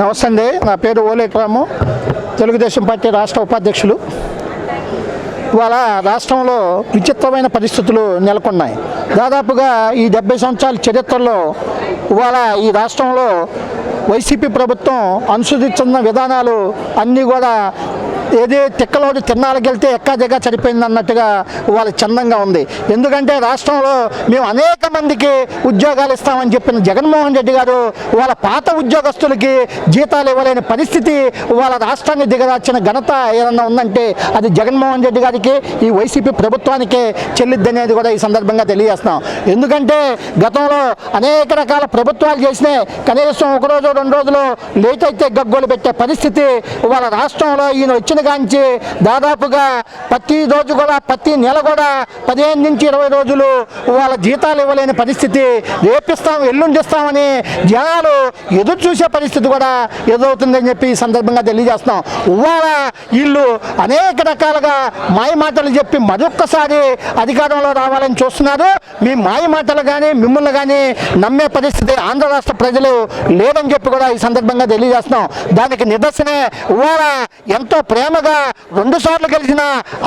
నమస్తే అండి. నా పేరు ఓలేకరాము తెలుగుదేశం పార్టీ రాష్ట్ర ఉపాధ్యక్షులు. ఇవాళ రాష్ట్రంలో విచిత్రమైన పరిస్థితులు నెలకొన్నాయి. దాదాపుగా ఈ డెబ్బై సంవత్సరాల చరిత్రలో ఇవాళ ఈ రాష్ట్రంలో వైసీపీ ప్రభుత్వం అనుసరిస్తున్న విధానాలు అన్నీ కూడా ఏది తిక్కలో తిన్నాళ్ళకి వెళ్తే ఎక్కా దిగా చనిపోయింది అన్నట్టుగా వాళ్ళ చందంగా ఉంది. ఎందుకంటే రాష్ట్రంలో మేము అనేక మందికి ఉద్యోగాలు ఇస్తామని చెప్పిన జగన్మోహన్ రెడ్డి గారు వాళ్ళ పాత ఉద్యోగస్తులకి జీతాలు ఇవ్వలేని పరిస్థితి వాళ్ళ రాష్ట్రాన్ని దిగదార్చిన ఘనత ఏదన్నా ఉందంటే అది జగన్మోహన్ రెడ్డి గారికి ఈ వైసీపీ ప్రభుత్వానికే చెల్లిద్ది అనేది కూడా ఈ సందర్భంగా తెలియజేస్తున్నాం. ఎందుకంటే గతంలో అనేక రకాల ప్రభుత్వాలు చేసినాయి కనీసం ఒక రోజు రెండు రోజులు లేట్ అయితే గగ్గోలు పెట్టే పరిస్థితి వాళ్ళ రాష్ట్రంలో ఈయన వచ్చిన కాంచి దాదాపుగా ప్రతి రోజు కూడా ప్రతి నెల కూడా పదిహేను నుంచి ఇరవై రోజులు వాళ్ళ జీతాలు ఇవ్వలేని పరిస్థితి. రేపిస్తాం ఎల్లుండిస్తామని జనాలు ఎదురు చూసే పరిస్థితి కూడా ఎదురవుతుందని చెప్పి ఈ సందర్భంగా తెలియజేస్తున్నాం. ఇవాళ వీళ్ళు అనేక రకాలుగా మాయమాటలు చెప్పి మరొక్కసారి అధికారంలో రావాలని చూస్తున్నారు. మీ మాయ మాటలు కానీ మిమ్మల్ని కానీ నమ్మే పరిస్థితి ఆంధ్ర రాష్ట్ర ప్రజలు లేదని చెప్పి కూడా ఈ సందర్భంగా తెలియజేస్తున్నాం. దానికి నిదర్శనే ఇవాళ ఎంతో ప్రేమగా రెండు సార్లు గెలిచిన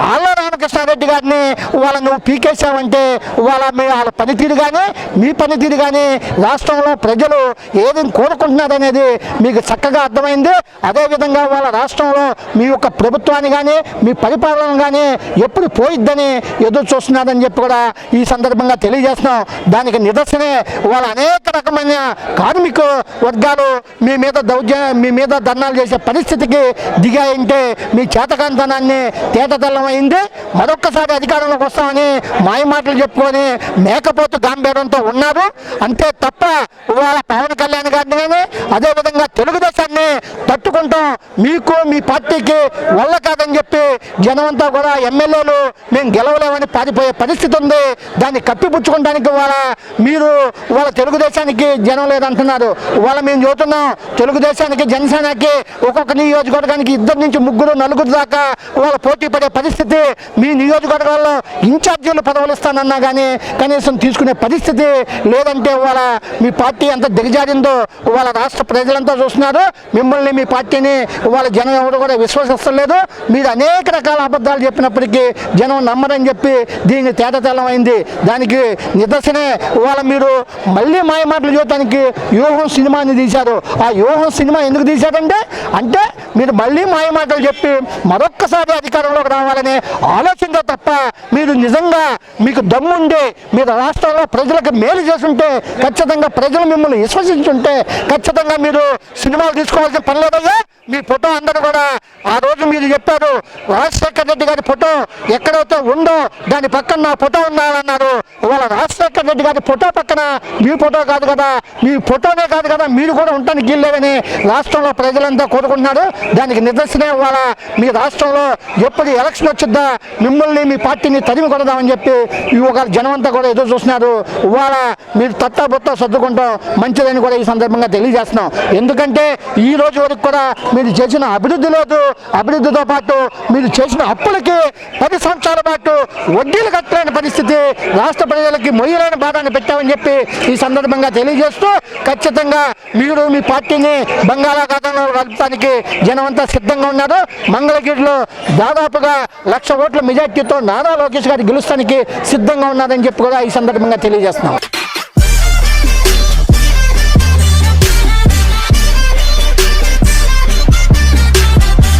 ఆళ్ళ రామకృష్ణారెడ్డి గారిని వాళ్ళ నువ్వు పీకేసావంటే వాళ్ళ మీ వాళ్ళ పనితీరు కానీ మీ పనితీరు కానీ రాష్ట్రంలో ప్రజలు ఏది కోరుకుంటున్నారనేది మీకు చక్కగా అర్థమైంది. అదేవిధంగా వాళ్ళ రాష్ట్రంలో మీ యొక్క ప్రభుత్వాన్ని కానీ మీ పరిపాలన కానీ ఎప్పుడు పోయిద్దని ఎదురు చూస్తున్నారని చెప్పి కూడా ఈ సందర్భంగా తెలియజేస్తున్నాం. దానికి నిదర్శనే వాళ్ళ అనేక రకమైన కార్మిక వర్గాలు మీ మీద దౌర్జ మీ మీద ధర్నాలు చేసే పరిస్థితికి దిగాయంటే మీ చేతకాంతనాన్ని తేటతెల్లమైంది. మరొక్కసారి అధికారంలోకి వస్తామని మాయ మాటలు చెప్పుకొని మేకపోతు గాంభీర్యంతో ఉన్నారు. అంతే తప్ప ఇవాళ పవన్ కళ్యాణ్ గారిని కానీ అదేవిధంగా తెలుగుదేశాన్ని తట్టుకుంటాం. మీకు మీ పార్టీకి వల్ల కాదని చెప్పి జనమంతా కూడా ఎమ్మెల్యేలు మేము గెలవలేమని పారిపోయే పరిస్థితి ఉంది. దాన్ని పుచ్చుకోవడానికి వాళ్ళ మీరు వాళ్ళ తెలుగుదేశానికి జనం లేదంటున్నారు. వాళ్ళ మేము చూస్తున్నాం తెలుగుదేశానికి జనసేనకి ఒక్కొక్క నియోజకవర్గానికి ఇద్దరు నుంచి ముగ్గురు నలుగురు దాకా వాళ్ళ పోటీ పడే పరిస్థితి మీ నియోజకవర్గాల్లో ఇన్ఛార్జీలు పదవులు ఇస్తానన్నా కానీ కనీసం తీసుకునే పరిస్థితి లేదంటే వాళ్ళ మీ పార్టీ ఎంత దిగజారిందో వాళ్ళ రాష్ట్ర ప్రజలంతా చూస్తున్నారు. మిమ్మల్ని మీ పార్టీని వాళ్ళ జనం ఎవరు కూడా విశ్వసిస్తలేదు. మీరు అనేక రకాల అబద్ధాలు చెప్పినప్పటికీ జనం నమ్మరని చెప్పి దీన్ని తేటతెల్లమైంది దానికి నిదర్శనే ఇవాళ మీరు మళ్ళీ మాయ మాటలు చూడటానికి వ్యూహం సినిమాని తీశారు. ఆ వ్యూహం సినిమా ఎందుకు తీశారంటే అంటే మీరు మళ్ళీ మాయ మాటలు చెప్పి మరొక్కసారి అధికారంలోకి రావాలనే ఆలోచనతో తప్ప మీరు నిజంగా మీకు దమ్ముండి మీరు రాష్ట్రంలో ప్రజలకు మేలు చేస్తుంటే ఖచ్చితంగా ప్రజలు మిమ్మల్ని విశ్వసించుంటే ఖచ్చితంగా మీరు సినిమాలు తీసుకోవాల్సిన పని లేదయ్యా. మీ ఫోటో అందరూ కూడా ఆ రోజు మీరు చెప్పారు రాజశేఖర రెడ్డి గారి ఫోటో ఎక్కడైతే ఉందో దాని పక్కన నా ఫోటో ఉండాలన్నారు. ఇవాళ రాజశేఖర రెడ్డి గారి ఫోటో పక్కన మీ ఫోటో కాదు కదా మీ ఫోటోనే కాదు కదా మీరు కూడా ఉండటానికి వీల్లేదని రాష్ట్రంలో ప్రజలంతా కోరుకుంటున్నారు. దానికి నిదర్శనం ఇవాళ మీ రాష్ట్రంలో ఎప్పుడు ఎలక్షన్ వచ్చిద్దా? మిమ్మల్ని మీ పార్టీని తరిమి కొడదామని చెప్పి ఈ ఒక జనమంతా కూడా ఎదురు చూస్తున్నారు. ఇవాళ మీరు తట్టా బొత్త సర్దుకుంటాం మంచిదని కూడా ఈ సందర్భంగా తెలియజేస్తున్నాం. ఎందుకంటే ఈ రోజు వరకు కూడా మీరు చేసిన అభివృద్ధిలోతో అభివృద్ధితో పాటు మీరు చేసిన అప్పులకి పది సంవత్సరాల పాటు వడ్డీలు కట్టలేని పరిస్థితి రాష్ట్ర ప్రజలకి మొయ్యలేని బాధాన్ని పెట్టామని చెప్పి ఈ సందర్భంగా తెలియజేస్తూ ఖచ్చితంగా మీరు మీ పార్టీని బంగాళాఖాతంలో కలపడానికి జనమంతా సిద్ధంగా ఉన్నారు. మంగళగిరిలో దాదాపుగా లక్ష ఓట్ల మెజార్టీతో నారా లోకేష్ గారు గెలుస్తానికి సిద్ధంగా ఉన్నారని చెప్పి కూడా ఈ సందర్భంగా తెలియజేస్తున్నాం.